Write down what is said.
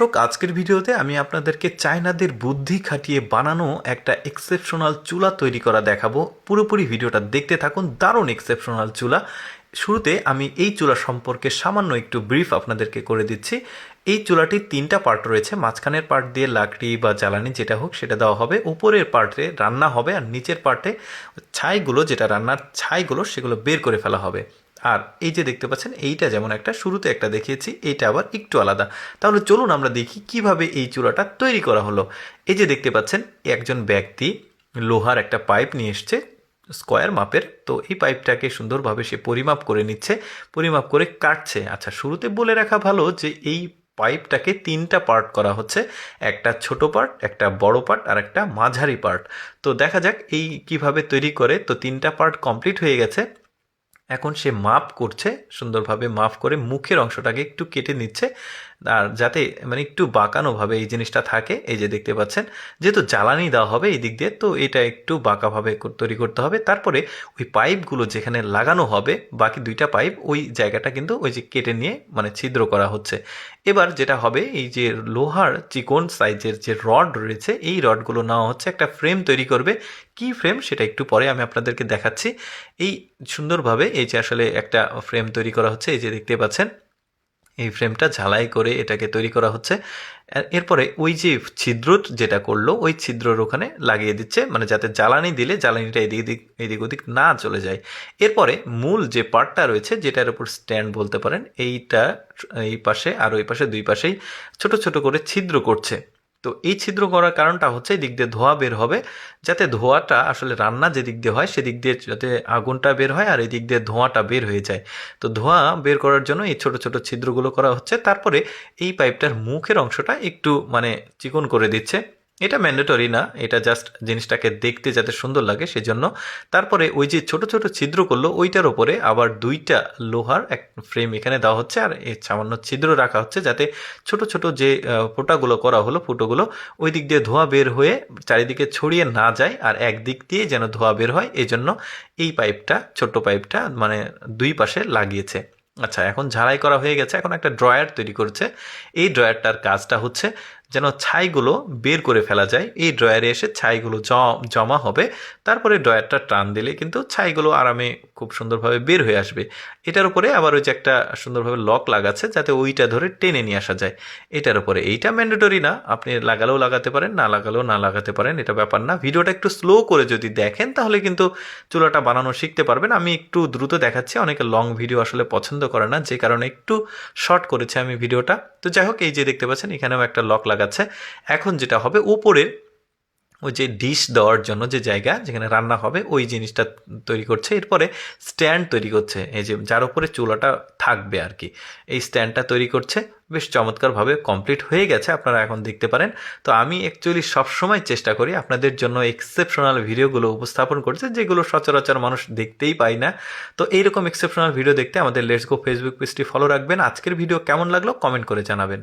দর্শক, আজকের ভিডিওতে আমি আপনাদেরকে চায়নাদের বুদ্ধি খাটিয়ে বানানো একটা এক্সেপশনাল চুলা তৈরি করা দেখাবো। পুরোপুরি ভিডিওটা দেখতে থাকুন, দারুণ এক্সেপশনাল চুলা। শুরুতে আমি এই চুলা সম্পর্কে সামান্য একটু ব্রিফ আপনাদেরকে করে দিচ্ছি। এই চুলাটির তিনটা পার্ট রয়েছে, মাঝখানের পার্ট দিয়ে লাকড়ি বা জ্বালানি যেটা হোক সেটা দেওয়া হবে, উপরের পার্টে রান্না হবে আর নিচের পার্টে ছাইগুলো, যেটা রান্নার ছাইগুলো, সেগুলো বের করে ফেলা হবে। আর এই যে দেখতে পাচ্ছেন, এইটা যেমন একটা, শুরুতে একটা দেখিয়েছি, এইটা আবার একটু আলাদা। তাহলে চলুন আমরা দেখি কীভাবে এই চূড়াটা তৈরি করা হলো। এই যে দেখতে পাচ্ছেন, একজন ব্যক্তি লোহার একটা পাইপ নিয়ে এসছে, স্কোয়ার মাপের। তো এই পাইপটাকে সুন্দরভাবে সে পরিমাপ করে নিচ্ছে, পরিমাপ করে কাটছে। আচ্ছা শুরুতে বলে রাখা ভালো যে এই পাইপটাকে তিনটা পার্ট করা হচ্ছে, একটা ছোট পার্ট, একটা বড় পার্ট, আর একটা মাঝারি পার্ট। তো দেখা যাক এই কীভাবে তৈরি করে, তো তিনটা পার্ট কমপ্লিট হয়ে গেছে। এখন সে মাপ করছে সুন্দরভাবে মাফ করে মুখের অংশটাকে একটু কেটে নিচ্ছে। আর যাতে মানে একটু বাঁকানোভাবে এই জিনিসটা থাকে, এই যে দেখতে পাচ্ছেন, যেহেতু জ্বালানি দেওয়া হবে এই দিক দিয়ে, তো এটা একটু বাঁকাভাবে তৈরি করতে হবে। তারপরে ওই পাইপগুলো যেখানে লাগানো হবে, বাকি দুইটা পাইপ, ওই জায়গাটা কিন্তু ওই যে কেটে নিয়ে মানে ছিদ্র করা হচ্ছে। এবার যেটা হবে, এই যে লোহার চিকন সাইজের যে রড রয়েছে, এই রডগুলো নেওয়া হচ্ছে, একটা ফ্রেম তৈরি করবে। কি ফ্রেম? সেটা একটু পরে আমি আপনাদেরকে দেখাচ্ছি। এই সুন্দরভাবে এই যে আসলে একটা ফ্রেম তৈরি করা হচ্ছে, এই যে দেখতে পাচ্ছেন এই ফ্রেমটা ঝালাই করে এটাকে তৈরি করা হচ্ছে। এরপরে ওই যে ছিদ্র যেটা করল, ওই ছিদ্রর ওখানে লাগিয়ে দিচ্ছে মানে যাতে জ্বালানি দিলে জ্বালানিটা এদিক এদিক এদিক ওদিক না চলে যায়। এরপরে মূল যে পার্টটা রয়েছে, যেটার উপর স্ট্যান্ড বলতে পারেন, এইটা এই পাশে আর ওই পাশে দুই পাশেই ছোট ছোট করে ছিদ্র করছে। তো এই ছিদ্র করার কারণটা হচ্ছে এই দিক দিয়ে ধোঁয়া বের হবে, যাতে ধোঁয়াটা আসলে রান্না যেদিক দিয়ে হয় সেদিক দিয়ে যাতে আগুনটা বের হয় আর এই দিক দিয়ে ধোঁয়াটা বের হয়ে যায়। তো ধোঁয়া বের করার জন্য এই ছোট ছোট ছিদ্রগুলো করা হচ্ছে। তারপরে এই পাইপটার মুখের অংশটা একটু মানে চিকন করে দিচ্ছে। এটা ম্যান্ডেটরি না, এটা জাস্ট জিনিসটাকে দেখতে যাতে সুন্দর লাগে সেজন্য। তারপরে ওই যে ছোট ছোট ছিদ্র করল, ওইটার ওপরে আবার দুইটা লোহার এক ফ্রেম এখানে দেওয়া হচ্ছে আর সামান্য ছিদ্র রাখা হচ্ছে যাতে ছোট ছোট যে ফোঁটাগুলো করা হলো, ফুটোগুলো, ওই দিক দিয়ে ধোঁয়া বের হয়ে চারিদিকে ছড়িয়ে না যায় আর একদিক দিয়ে যেন ধোঁয়া বের হয় এই জন্য এই পাইপটা, ছোট্ট পাইপটা মানে দুই পাশে লাগিয়েছে। আচ্ছা এখন ঝাড়াই করা হয়ে গেছে, এখন একটা ড্রয়ার তৈরি করছে। এই ড্রয়ারটার কাজটা হচ্ছে যেন ছাইগুলো বের করে ফেলা যায়। এই ড্রয়ারে এসে ছাইগুলো জমা হবে। তারপরে ড্রয়ারটা টান দিলে কিন্তু ছাইগুলো আরামে খুব সুন্দরভাবে বের হয়ে আসবে। এটার উপরে আবার ওই যে একটা সুন্দরভাবে লক লাগাচ্ছে যাতে ওইটা ধরে টেনে নিয়ে আসা যায়। এটার উপরে এইটা ম্যান্ডেটরি না। আপনি লাগালেও লাগাতে পারেন, না লাগালেও না লাগাতে পারেন, এটা ব্যাপার না। ভিডিওটা একটু স্লো করে যদি দেখেন তাহলে কিন্তু চুলাটা বানানো শিখতে পারবেন। আমি একটু দ্রুত দেখাচ্ছি, অনেকে লং ভিডিও আসলে পছন্দ করে না। যে কারণে একটু শর্ট করেছি আমি ভিডিওটা। তো যাই হোক, এই যে দেখতে পাচ্ছেন, এখানেও একটা লক লাগাচ্ছে এখন যেটা হবে উপরে ওই যে ডিশ দেওয়ার জন্য যে জায়গা, যেখানে রান্না হবে, ওই জিনিসটা তৈরি করছে। এরপরে স্ট্যান্ড তৈরি করছে। এই যে যার উপরে চুলাটা থাকবে আর কি এই স্ট্যান্ডটা তৈরি করছে। বেশ চমৎকারভাবে কমপ্লিট হয়ে গেছে, আপনারা এখন দেখতে পারেন। তো আমি অ্যাকচুয়ালি সবসময় চেষ্টা করি আপনাদের জন্য এক্সেপশনাল ভিডিওগুলো উপস্থাপন করতে, যেগুলো সচরাচর মানুষ দেখতেই পায় না। তো এইরকম এক্সেপশনাল ভিডিও দেখতে আমাদের লেটস গো ফেসবুক পেজটি ফলো রাখবেন। আজকের ভিডিও কেমন লাগল কমেন্ট করে জানাবেন।